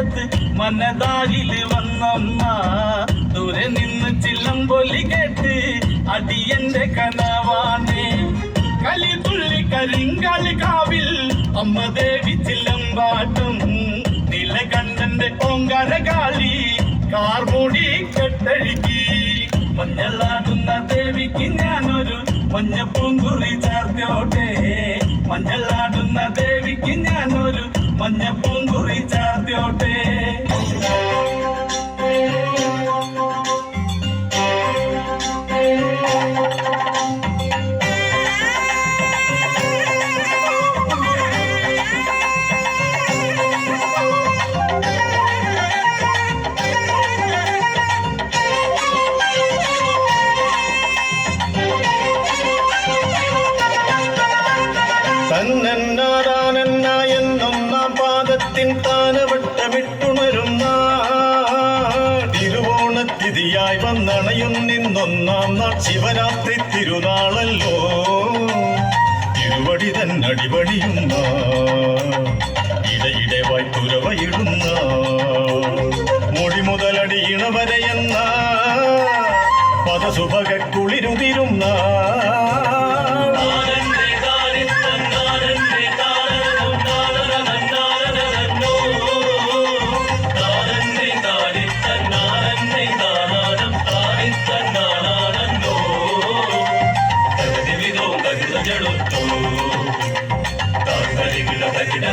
നേരത്ത് മനതാകിൽ വന്നമ്മ. ദൂരെ നിന്ന് ചില്ലം പൊലി കേട്ട് അടിയന്റെ കനവാണേ. കളി തുള്ളി കരിങ്കളി കാവിൽ അമ്മ ദേവി ചില്ലമ്പാട്ടും നിലകണ്ഠന്റെ ഓങ്കാര കാളി കാർമൂടി കെട്ടഴുകി. മഞ്ഞളാടുന്ന ദേവിക്ക് ഞാനൊരു മഞ്ഞപ്പൂങ്കുറി ചാർത്തോട്ടെ മഞ്ഞളാടുന്ന ദേവിക്ക് ഞാനൊരു മഞ്ഞപ്പൂങ്കുറി ചാർത്തോട്ടെ തന്നന്നാരാനന്ന എന്നൊന്നാം പാദത്തിൻ താനവട്ടമിട്ടുണരുന്ന തിരുവോണത്തിഥിയായി വന്നണയുന്നിന്നൊന്നാം നാൾ ശിവരാത്രി തിരുനാളല്ലോ. തിരുവടി തന്നടിപണിയുന്ന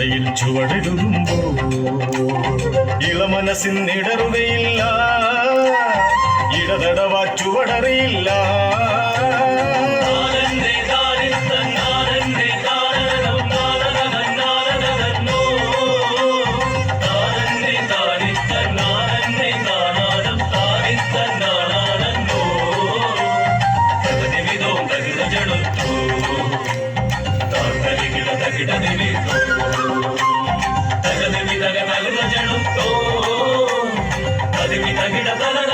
തൊഴുതണയുമ്പോ തിരുനടയിൽ ചുവടെഴുതുമ്പോ ഇളമനസ്സിനിടറുകയില്ല ഇടതടവാ ചുവടറിയില്ല. விட